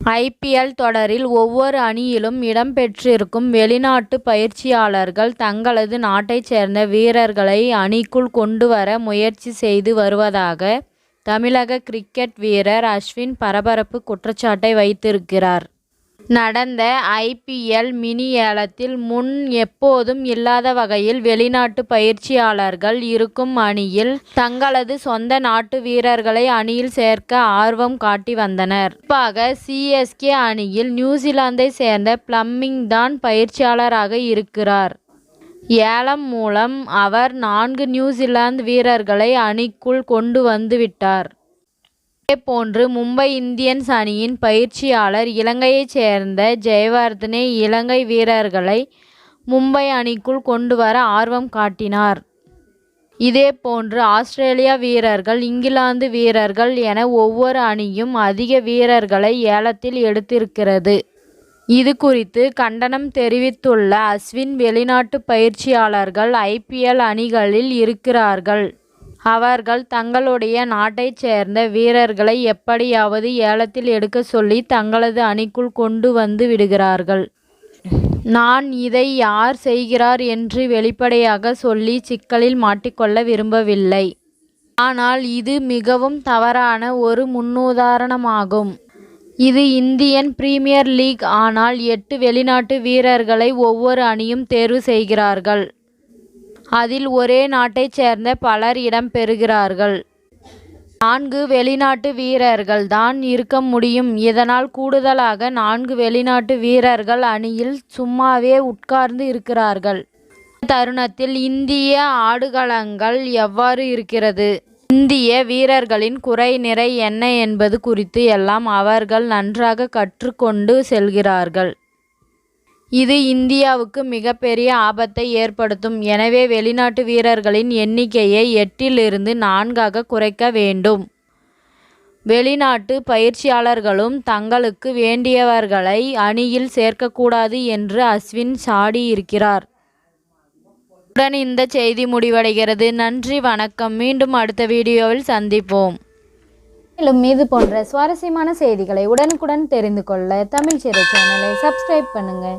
IPL தொடரில் ஒவ்வொரு அணியிலும் இடம்பெற்றிருக்கும் வெளிநாட்டு பயிற்சியாளர்கள் தங்களது நாட்டைச் சேர்ந்த வீரர்களை அணிக்குள் கொண்டுவர முயற்சி செய்து வருவதாக தமிழக கிரிக்கெட் வீரர் அஸ்வின் பரபரப்பு குற்றச்சாட்டை வைத்திருக்கிறார். நடந்த ஐபிஎல் மினி ஏலத்தில் முன் எப்போதும் இல்லாத வகையில் வெளிநாட்டு பயிற்சியாளர்கள் இருக்கும் அணியில் தங்களது சொந்த நாட்டு வீரர்களை அணியில் சேர்க்க ஆர்வம் காட்டி வந்தனர். குறிப்பாக சிஎஸ்கே அணியில் நியூசிலாந்தை சேர்ந்த பிளம்மிங் தான் பயிற்சியாளராக இருக்கிறார். ஏலம் மூலம் அவர் நான்கு நியூசிலாந்து வீரர்களை அணிக்குள் கொண்டு வந்துவிட்டார். இதேபோன்று மும்பை இந்தியன்ஸ் அணியின் பயிற்சியாளர் இலங்கையைச் சேர்ந்த ஜெயவர்தனே இலங்கை வீரர்களை மும்பை அணிக்குள் கொண்டுவர ஆர்வம் காட்டினார். இதேபோன்று ஆஸ்திரேலிய வீரர்கள் இங்கிலாந்து வீரர்கள் என ஒவ்வொரு அணியும் அதிக வீரர்களை ஏலத்தில் எடுத்திருக்கிறது. இதுகுறித்து கண்டனம் தெரிவித்துள்ள அஸ்வின் வெளிநாட்டு பயிற்சியாளர்கள் ஐபிஎல் அணிகளில் இருக்கிறார்கள். அவர்கள் தங்களுடைய நாட்டைச் சேர்ந்த வீரர்களை எப்படியாவது ஏலத்தில் எடுக்க சொல்லி தங்களது அணிக்குள் கொண்டு வந்து விடுகிறார்கள். நான் இதை யார் செய்கிறார் என்று வெளிப்படையாக சொல்லி சிக்கலில் மாட்டிக்கொள்ள விரும்பவில்லை. ஆனால் இது மிகவும் தவறான ஒரு முன்னுதாரணமாகும். இது இந்தியன் பிரீமியர் லீக் ஆனால் எட்டு வெளிநாட்டு வீரர்களை ஒவ்வொரு அணியும் தேர்வு செய்கிறார்கள். அதில் ஒரே நாட்டைச் சேர்ந்த பலர் இடம் பெறுகிறார்கள். நான்கு வெளிநாட்டு வீரர்கள் தான் இருக்க முடியும். இதனால் கூடுதலாக நான்கு வெளிநாட்டு வீரர்கள் அணியில் சும்மாவே உட்கார்ந்து இருக்கிறார்கள். தருணத்தில் இந்திய ஆடுகளங்கள் எவ்வாறு இருக்கிறது? இந்திய வீரர்களின் குறை நிறை என்ன என்பது குறித்து எல்லாம் அவர்கள் நன்றாக கற்றுக்கொண்டு செல்கிறார்கள். இது இந்தியாவுக்கு மிகப்பெரிய ஆபத்தை ஏற்படுத்தும். எனவே வெளிநாட்டு வீரர்களின் எண்ணிக்கையை எட்டிலிருந்து நான்காக குறைக்க வேண்டும். வெளிநாட்டு பயிற்சியாளர்களும் தங்களுக்கு வேண்டியவர்களை அணியில் சேர்க்கக்கூடாது என்று அஸ்வின் சாடியிருக்கிறார். உடன் இந்த செய்தி முடிவடைகிறது. நன்றி வணக்கம் மீண்டும் அடுத்த வீடியோவில் சந்திப்போம். மேலும் இது போன்ற சுவாரஸ்யமான செய்திகளை உடனுக்குடன் தெரிந்து கொள்ள தமிழ் சிறை சேனலை சப்ஸ்கிரைப் பண்ணுங்கள்